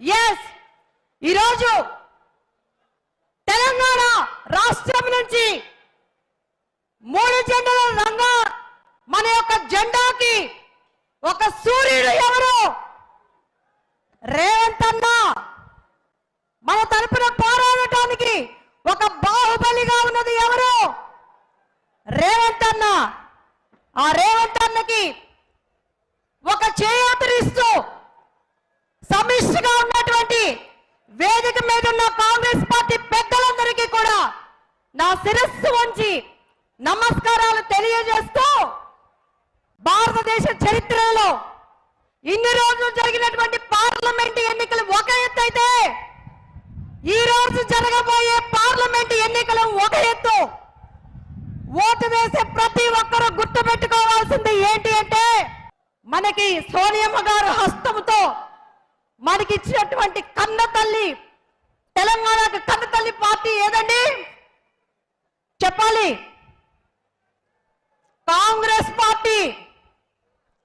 Yes ఈరోజు తెలంగాణ రాష్ట్రం నుంచి మూడు జెండల రంగా మన యొక్క జెండాకి ఒక సూర్యుడు ఎవరు? రేవంత్ అన్న. మన తరపున పోరాడటానికి ఒక బాహుబలిగా ఉన్నది ఎవరు? రేవంత్ అన్న. ఆ రేవంత్ అన్నకి ఒక చేయాతరిస్తూ వేదిక మీద ఉన్న కాంగ్రెస్ పార్టీ పెద్దలందరికీ కూడా నా శిరస్సు వంచి నమస్కారాలు తెలియజేస్తూ భారతదేశ చరిత్రలో ఇన్ని రోజులు జరిగినటువంటి పార్లమెంట్ ఎన్నికలు ఒక ఎత్తు అయితే ఈ రోజు జరగబోయే పార్లమెంట్ ఎన్నికలు ఒక ఎత్తు. ఓటు వేసే ప్రతి ఒక్కరూ గుర్తు పెట్టుకోవాల్సింది ఏంటి అంటే మనకి సోనియమ్మ గారు హస్తముతో మనకి ఇచ్చినటువంటి కన్న తల్లి తెలంగాణకు కన్న తల్లి పార్టీ ఏదండి? చెప్పాలి. కాంగ్రెస్ పార్టీ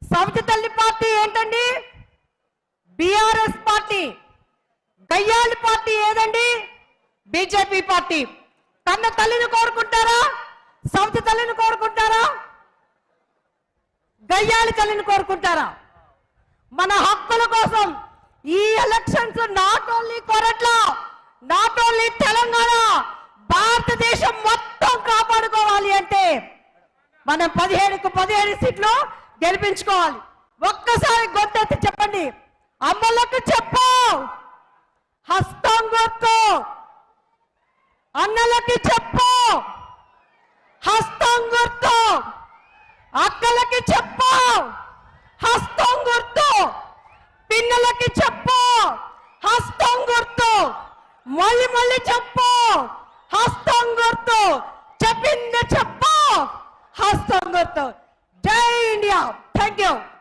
సవిత తల్లి పార్టీ ఏంటండి? బిఆర్ఎస్ పార్టీ గయ్యాలి పార్టీ ఏదండి? BJP party. కన్న తల్లిని కోరుకుంటారా? సవిత తల్లిని కోరుకుంటారా? గయ్యాలి తల్లిని కోరుకుంటారా? మన హక్కుల కోసం ఈ elections not only Koratla not only Telangana భారతదేశం మొత్తం కాపాడుకోవాలి అంటే మనం పదిహేడుకు పదిహేడు సీట్లు గెలిపించుకోవాలి. ఒక్కసారి గొంతెత్తి చెప్పండి. అమ్మలకు చెప్పు హస్తం గొక్కు అన్నలకి చెప్పు. హస్తం గుర్తు అక్కలకి చెప్పు హస్తం గుర్తు పిన్నలకి చెప్పు హస్తం గుర్తు మళ్ళీ చెప్పు. హస్తం గుర్తు. చెప్పింది చెప్పు. హస్తం గుర్తు. జై ఇండియా. Thank you